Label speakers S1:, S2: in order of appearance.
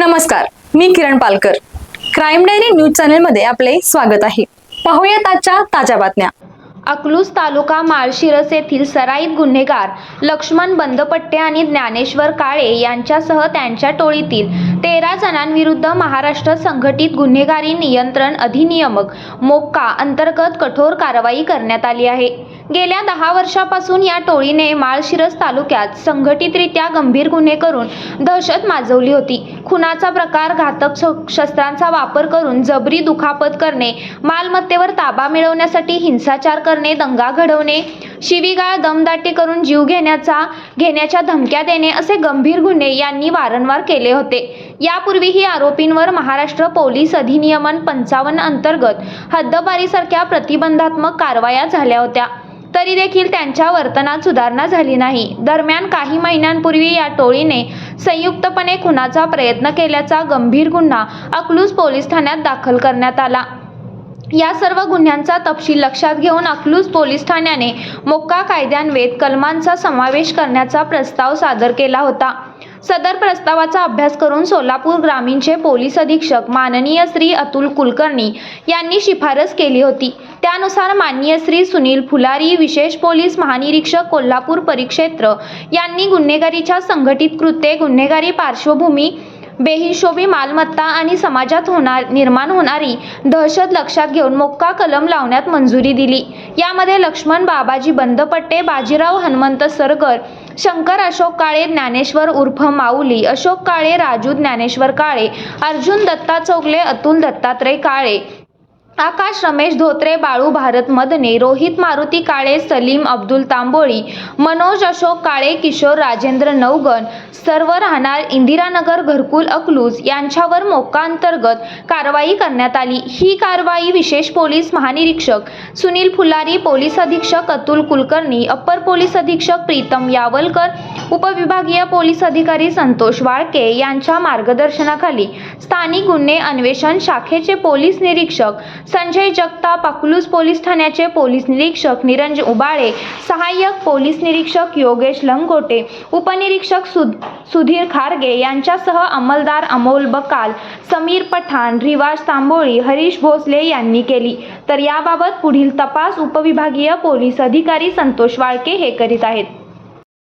S1: नमस्कार मी Kiran Palkar. Crime diary news चॅनेलमध्ये आपले स्वागत आहे. पाहूयात आजच्या ताज्या बातम्या.
S2: अकलूज तालुका माळशिरस येथील सराईत गुन्हेगार लक्ष्मण बंदपट्टे आणि ज्ञानेश्वर काळे यांच्यासह त्यांच्या टोळीतील तेरा जणांविरुद्ध महाराष्ट्र संघटित गुन्हेगारी नियंत्रण अधिनियमक मोक्का अंतर्गत कठोर कारवाई करण्यात आली आहे. गेल्या दहा वर्षापासून या टोळीने माळशिरस तालुक्यात संघटितरित्या गंभीर गुन्हे करून दहशत माजवली होती. खुनाचा प्रकार घातक श- शस्त्रांचा वापर करून जबरी दुखापत करणे मालमत्तेवर ताबा मिळवण्यासाठी हिंसाचार करणे दंगा घडवणे शिवीगाळ दमदाटी करून जीव घेण्याचा घेण्याच्या धमक्या देणे असे गंभीर गुन्हे यांनी वारंवार केले होते. यापूर्वीही आरोपींवर महाराष्ट्र पोलीस अधिनियमन पंचावन्न अंतर्गत हद्दपारीसारख्या प्रतिबंधात्मक कारवाया झाल्या होत्या. तरी देखील त्यांच्या वर्तनात सुधारणा झाली नाही. दरम्यान काही महिन्यांपूर्वी या टोळीने संयुक्तपणे खुनाचा प्रयत्न केल्याचा गंभीर गुन्हा अकलूज पोलीस ठाण्यात दाखल करण्यात आला. या सर्व गुन्ह्यांचा तपशील लक्षात घेऊन अकलूज पोलीस ठाण्याने मोक्का कायद्यान्वये कलमांचा समावेश करण्याचा प्रस्ताव सादर केला होता. सदर प्रस्तावाचा अभ्यास करून सोलापूर ग्रामीणचे पोलीस अधीक्षक माननीय श्री अतुल कुलकर्णी यांनी शिफारस केली होती. त्यानुसार माननीय श्री सुनील फुलारी विशेष पोलीस महानिरीक्षक कोल्हापूर परिक्षेत्र यांनी गुन्हेगारीच्या संघटित कृत्ये गुन्हेगारी पार्श्वभूमी बेहिशोबी मालमत्ता आणि समाजात होणार निर्माण होणारी दहशत लक्षात घेऊन मोक्का कलम लावण्यात मंजुरी दिली. यामध्ये लक्ष्मण बाबाजी बंदपट्टे बाजीराव हनुमंत सरगर शंकर अशोक काळे ज्ञानेश्वर उर्फ माऊली अशोक काळे राजू ज्ञानेश्वर काळे अर्जुन दत्ता चौगले अतुल दत्तात्रय काळे आकाश रमेश धोत्रे बाळू भारत मदने रोहित मारुती काळे सलीम अब्दुल तांबोळी मनोज अशोक काळे किशोर राजेंद्र नवगण सर्व राहणार इंदिरानगर घरकुल अकलूज यांच्यावर मोक्काअंतर्गत कारवाई करण्यात आली. ही कारवाई विशेष पोलीस महानिरीक्षक सुनील फुलारी पोलीस अधीक्षक अतुल कुलकर्णी अप्पर पोलीस अधीक्षक प्रीतम यावलकर उपविभागीय पोलीस अधिकारी संतोष वाळके यांच्या मार्गदर्शनाखाली स्थानिक गुन्हे अन्वेषण शाखेचे पोलीस निरीक्षक संजय जगताप अकलूज पोलीस ठाण्याचे पोलीस निरीक्षक निरंजन उबाळे सहाय्यक पोलीस निरीक्षक योगेश लंगोटे उपनिरीक्षक सुध सुधीर खारगे यांच्यासह अंमलदार अमोल बकाल समीर पठाण रिवाज तांबोळी हरीश भोसले यांनी केली. तर याबाबत पुढील तपास उपविभागीय पोलीस अधिकारी संतोष वाळके हे करीत आहेत.